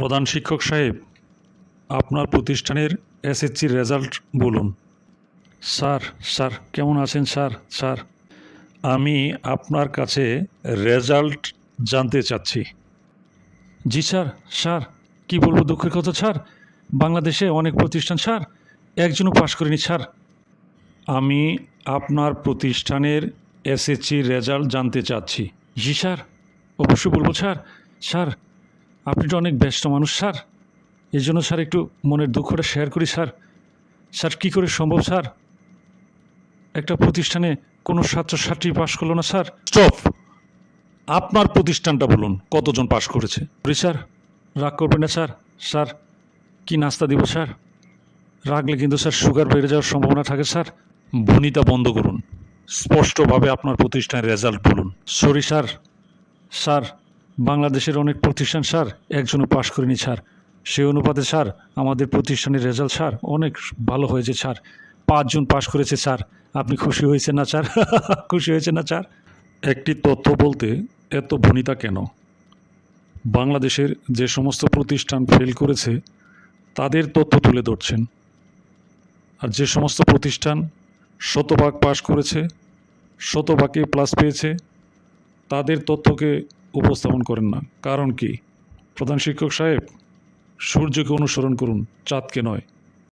প্রধান শিক্ষক সাহেব, আপনার প্রতিষ্ঠানের এসএসসির রেজাল্ট বলুন। স্যার স্যার, কেমন আছেন? স্যার স্যার, আমি আপনার কাছে রেজাল্ট জানতে চাচ্ছি। জি, স্যার স্যার, কি বলব দুঃখের কথা, স্যার? বাংলাদেশে অনেক প্রতিষ্ঠান, স্যার, একজনও পাশ করেনি, স্যার। আমি আপনার প্রতিষ্ঠানের এসএসসি রেজাল্ট জানতে চাচ্ছি। জি, স্যার, অবশ্যই বলব, স্যার স্যার আপনি তো অনেক ব্যস্ত মানুষ স্যার। এই জন্য স্যার একটু মনের দুঃখটা শেয়ার করি স্যার। স্যার কী করে সম্ভব স্যার? একটা প্রতিষ্ঠানে কোনো ছাত্রছাত্রী পাশ করল না স্যার? স্টপ আপনার প্রতিষ্ঠানটা বলুন কতজন পাশ করেছে? স্যার। রাগ করবেন না স্যার। স্যার কি নাস্তা দিব স্যার? রাখলে কিন্তু স্যার সুগার বেড়ে যাওয়ার সম্ভাবনা থাকে স্যার। ভনিতা বন্ধ করুন। স্পষ্টভাবে আপনার প্রতিষ্ঠানের রেজাল্ট বলুন। Sorry sir. স্যার বাংলাদেশের অনেক প্রতিষ্ঠান স্যার একজনও পাশ করেনি স্যার সেই অনুপাতে স্যার আমাদের প্রতিষ্ঠানের রেজাল্ট স্যার অনেক ভালো হয়েছে স্যার পাঁচজন পাশ করেছে স্যার আপনি খুশি হয়েছেন না স্যার খুশি হয়েছেন না স্যার একটি তথ্য বলতে এত ভনিতা কেন? বাংলাদেশের যে সমস্ত প্রতিষ্ঠান ফেল করেছে, তাদের তথ্য তুলে ধরছেন। আর যে সমস্ত প্রতিষ্ঠান শতভাগ পাশ করেছে, শতভাগে প্লাস পেয়েছে, তাদের তথ্যকে উপস্থাপন করেন না। কারণ কি? প্রধান শিক্ষক সাহেব সূর্যকে অনুসরণ করুন চাঁদকে নয়।